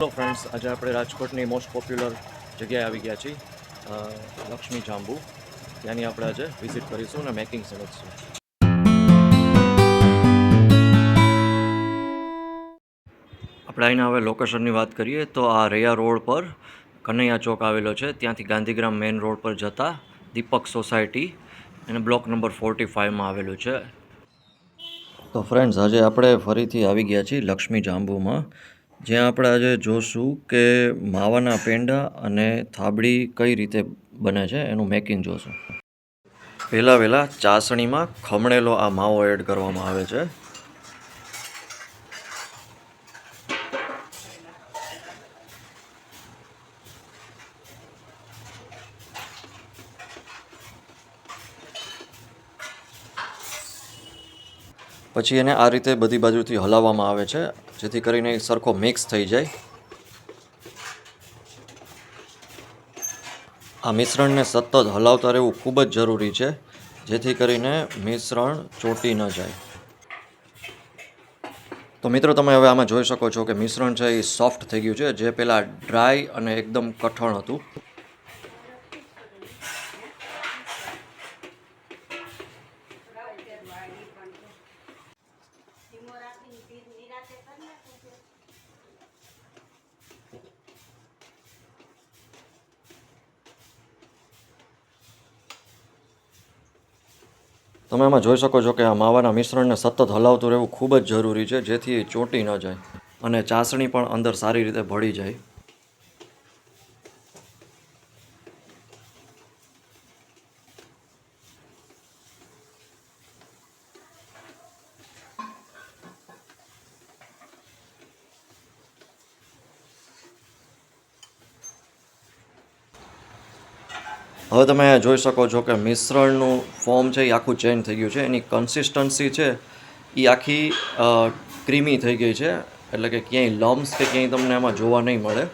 Hello friends આજે આપણે રાજકોટની મોસ્ટ પોપ્યુલર જગ્યાએ આવી ગયા છીએ લક્ષ્મી જાંબુ. ત્યાંની આપણે આજે વિઝિટ કરીશું અને મેકિંગ સમજશું. આપણે અહીંના હવે લોકેશનની વાત કરીએ તો આ રૈયા રોડ પર કનૈયા ચોક આવેલો છે. ત્યાંથી ગાંધીગ્રામ મેઇન રોડ પર જતા દીપક સોસાયટી અને બ્લોક નંબર ફોર્ટી ફાઇવમાં આવેલું છે. તો ફ્રેન્ડ્સ આજે આપણે ફરીથી આવી ગયા છીએ લક્ષ્મી જાંબુમાં. જ્યાં આપણે આજે જોશું કે માવાના પેંડા અને થાબડી કઈ રીતે બને છે, એનું મેકિંગ જોશું. પહેલાં વહેલાં ચાસણીમાં ખમણેલો આ માવો એડ કરવામાં આવે છે. પછી એને આ રીતે બધી બાજુથી હલાવવામાં આવે છે, જેથી કરીને સરખો મિક્સ થઈ જાય. આ મિશ્રણને સતત હલાવતા રહેવું ખૂબ જ જરૂરી છે, જેથી કરીને મિશ્રણ ચોંટી ન જાય. તો મિત્રો, તમે હવે આમાં જોઈ શકો છો કે મિશ્રણ છે એ સોફ્ટ થઈ ગયું છે, જે પહેલાં ડ્રાય અને એકદમ કઠણ હતું. તમે એમાં જોઈ શકો છો કે આ માવાના મિશ્રણને સતત હલાવતું રહેવું ખૂબ જ જરૂરી છે, જેથી એ ચોંટી ન જાય અને ચાસણી પણ અંદર સારી રીતે ભળી જાય. હવે તમે જોઈ શકો છો કે મિશ્રણનું ફોર્મ છે, એ આખું ચેન્જ થઈ ગયું છે. એની કન્સિસ્ટન્સી છે, એ આખી ક્રીમી થઈ ગઈ છે. એટલે કે ક્યાંય લમ્સ કે ક્યાંય તમને એમાં જોવા નહીં મળે.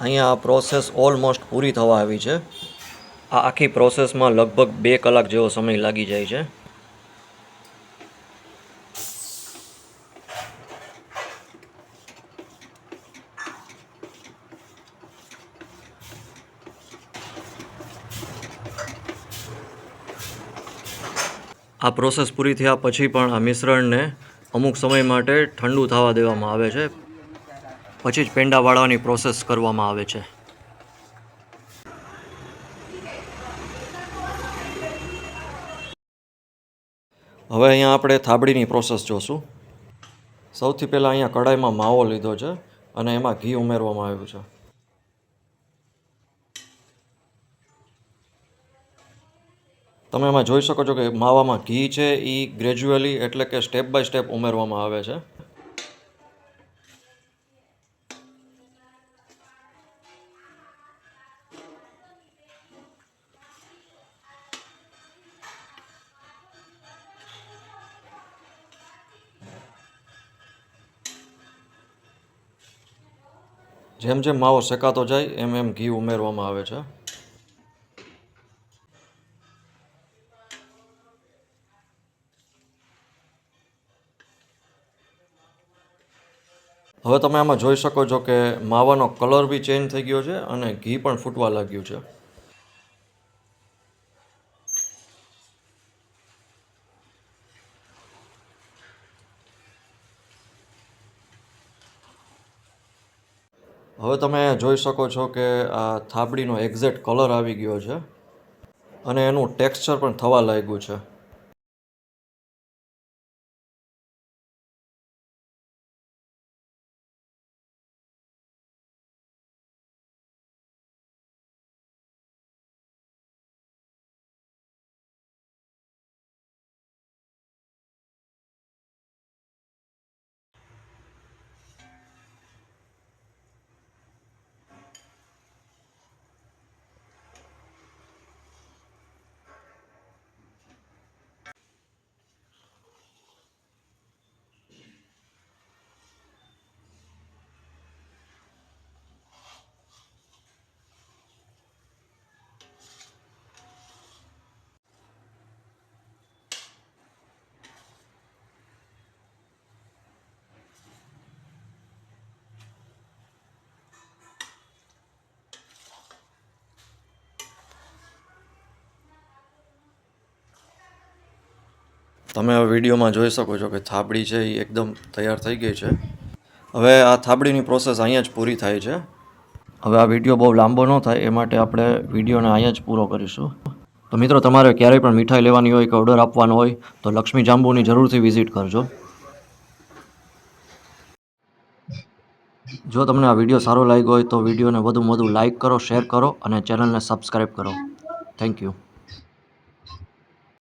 અહીંયા આ પ્રોસેસ ઓલમોસ્ટ પૂરી થવા આવી છે. આ આખી પ્રોસેસમાં લગભગ બે કલાક જેવો સમય લાગી જાય છે. આ પ્રોસેસ પૂરી થયા પછી પણ આ મિશ્રણને અમુક સમય માટે ઠંડુ થવા દેવામાં આવે છે. પછી જ પેંડા વાળવાની પ્રોસેસ કરવામાં આવે છે. હવે અહીંયા આપણે થાબડીની પ્રોસેસ જોશું. સૌથી પહેલાં અહીંયા કડાઈમાં માવો લીધો છે અને એમાં ઘી ઉમેરવામાં આવ્યું છે. તમે એમાં જોઈ શકો છો કે માવામાં ઘી છે એ ગ્રેજ્યુઅલી એટલે કે સ્ટેપ બાય સ્ટેપ ઉમેરવામાં આવે છે. જેમ જેમ માવો શેકાતો જાય, એમ એમ ઘી ઉમેરવામાં આવે છે. હવે તમે આમાં જોઈ શકો છો કે માવાનો કલર બી ચેન્જ થઈ ગયો છે અને ઘી પણ ફૂટવા લાગ્યું છે. હવે તમે જોઈ શકો છો કે આ થાબડીનો એક્ઝેક્ટ કલર આવી ગયો છે અને એનું ટેક્સચર પણ થવા લાગ્યું છે. તમે વિડીયોમાં જોઈ શકો છો કે થાબડી છે એ એકદમ તૈયાર થઈ ગઈ છે. હવે આ થાબડીની પ્રોસેસ અહીંયા જ પૂરી થાય છે. હવે આ વીડિયો બહુ લાંબો ન થાય, એ માટે આપણે વિડીયોને અહીંયા જ પૂરો કરીશું. તો મિત્રો, તમારે ક્યારેય પણ મીઠાઈ લેવાની હોય કે ઓર્ડર આપવાનો હોય, તો લક્ષ્મી જાંબુની જરૂરથી વિઝિટ કરજો. જો તમને આ વીડિયો સારો લાગ્યો હોય તો વિડીયોને વધુમાં વધુ લાઇક કરો શેર કરો અને ચેનલને સબસ્ક્રાઈબ કરો. Thank you